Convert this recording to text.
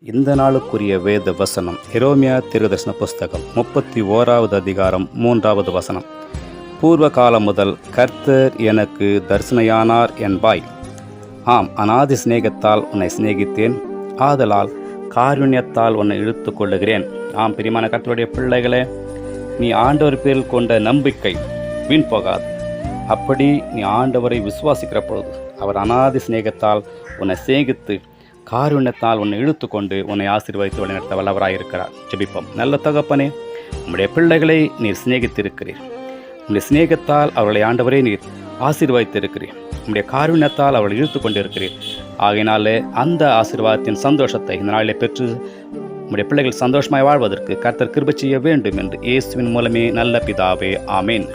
இந்த நாளுக்குரிய வேத வசனம் எரோமியா திருதர்ஷன புஸ்தகம் முப்பத்தி ஓராவது அதிகாரம் மூன்றாவது வசனம். பூர்வ காலம் முதல் கர்த்தர் எனக்கு தரிசனையானார் என்பாய். ஆம் அநாதி சிநேகத்தால் உன்னை சிநேகித்தேன். ஆதலால் காருண்யத்தால் உன்னை இழுத்து கொள்ளுகிறேன். ஆம் பிரிமான கர்த்தருடைய பிள்ளைகளே நீ ஆண்டவர் பேரில் கொண்ட நம்பிக்கை வீண் போகாது. அப்படி நீ ஆண்டவரை விசுவாசிக்கிற பொழுது அவர் அனாதி சிநேகத்தால் உன்னை சிநேகித்து காருண்யத்தால் உன்னை இழுத்து கொண்டு உன்னை ஆசீர்வதித்து வழிநடத்த வல்லவராயிருக்கிறார். ஜெபிப்போம். நல்ல தகப்பனே உம்முடைய பிள்ளைகளை நீர் சிநேகித்திருக்கிறீர். உம்முடைய சிநேகத்தால் அவர்களை ஆண்டவரே நீர் ஆசீர்வாதித்திருக்கிறீர். உம்முடைய காருண்யத்தால் அவர்களை இழுத்து கொண்டிருக்கிறீர் ஆகையினாலே அந்த ஆசீர்வாதத்தின் சந்தோஷத்தை இந்த நாளிலே பெற்று உம்முடைய பிள்ளைகள் சந்தோஷமாய் வாழ்வதற்கு கர்த்தர் கிருப செய்ய வேண்டும் என்று இயேசுவின் மூலமே நல்ல பிதாவே ஆமேன்.